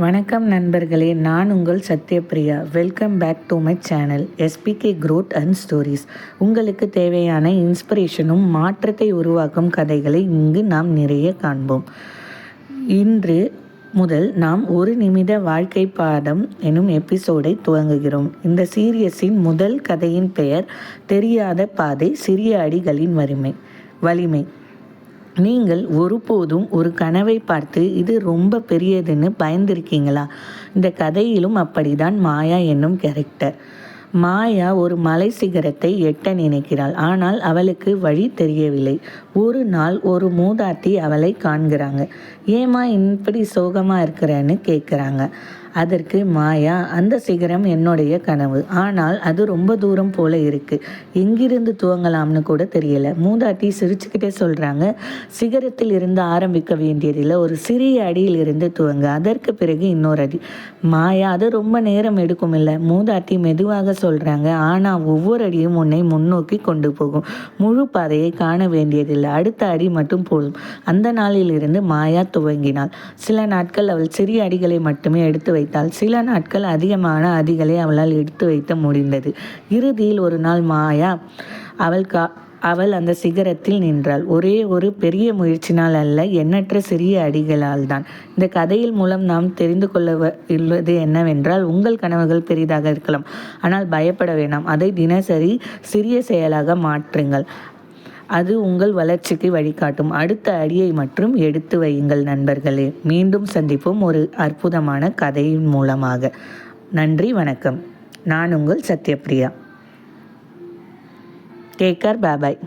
வணக்கம் நண்பர்களே நான் உங்கள் Sathyapriya welcome back to my channel SPK growth and stories உங்களுக்கு தேவையான இன்ஸ்பிரேஷனும் மாற்றத்தை உருவாக்கும் கதைகளை இங்கு நாம் நிறைய காண்போம். இன்று முதல் நாம் ஒரு நிமிட வாழ்க்கை பாடம் எனும் எபிசோடை துவங்குகிறோம். இந்த சீரியஸின் முதல் கதையின் பெயர் தெரியாத பாதை சிறிய அடிகளின் வலிமை. வலிமை. நீங்கள் ஒருபோதும் ஒரு கனவை பார்த்து இது ரொம்ப பெரியதுன்னு பயந்திருக்கீங்களா? இந்த கதையிலும் அப்படிதான் மாயா என்னும் கேரக்டர் மாயா ஒரு மலை சிகரத்தை எட்ட நினைக்கிறாள். ஆனால் அவளுக்கு வழி தெரியவில்லை. ஒரு நாள் ஒரு மூதாட்டி அவளை காண்கிறாங்க. ஏமா இப்படி சோகமாக இருக்கிறேன்னு கேட்குறாங்க அதற்கு மாயா அந்த சிகரம் என்னுடைய கனவு. ஆனால் அது ரொம்ப தூரம் போல இருக்கு. எங்கிருந்து துவங்கலாம்னு கூட தெரியல. மூதாட்டி சிரிச்சுக்கிட்டே சொல்றாங்க சிகரத்தில் இருந்து ஆரம்பிக்க வேண்டியதில்லை. ஒரு சிறிய அடியில் இருந்து துவங்க. அதற்கு பிறகு இன்னொரு அடி. மாயா அது ரொம்ப நேரம் எடுக்கும் இல்லை. மூதாட்டி மெதுவாக சொல்றாங்க ஆனா ஒவ்வொரு அடியும் உன்னை முன்னோக்கி கொண்டு போகும். முழு பாதையை காண வேண்டியதில்லை. அடுத்த அடி மட்டும் போதும். அந்த நாளில் இருந்து மாயா துவங்கினாள். சில நாட்கள் அவள் சிறிய அடிகளை மட்டுமே எடுத்து வைத்தால் சில நாட்கள் அதிகமான அதிகளை அவளால் எடுத்து வைத்த முடிந்தது. இறுதியில் ஒரு நாள் மாயா அவள் கா அவள் அந்த சிகரத்தில் நின்றாள். ஒரே ஒரு பெரிய முயற்சினால் அல்ல எண்ணற்ற சிறிய அடிகளால் தான். இந்த கதையில் மூலம் நாம் தெரிந்து கொள்ள உள்ளது என்னவென்றால் உங்கள் கனவுகள் பெரிதாக இருக்கலாம். ஆனால் பயப்பட வேண்டாம். அதை தினசரி சிறிய செயலாக மாற்றுங்கள். அது உங்கள் வளர்ச்சிக்கு வழிகாட்டும். அடுத்த அடியை மற்றும் எடுத்து வையுங்கள் நண்பர்களே. மீண்டும் சந்திப்போம் ஒரு அற்புதமான கதையின் மூலமாக. நன்றி வணக்கம். நான் உங்கள் சத்யபிரியா. Take care பாபாய்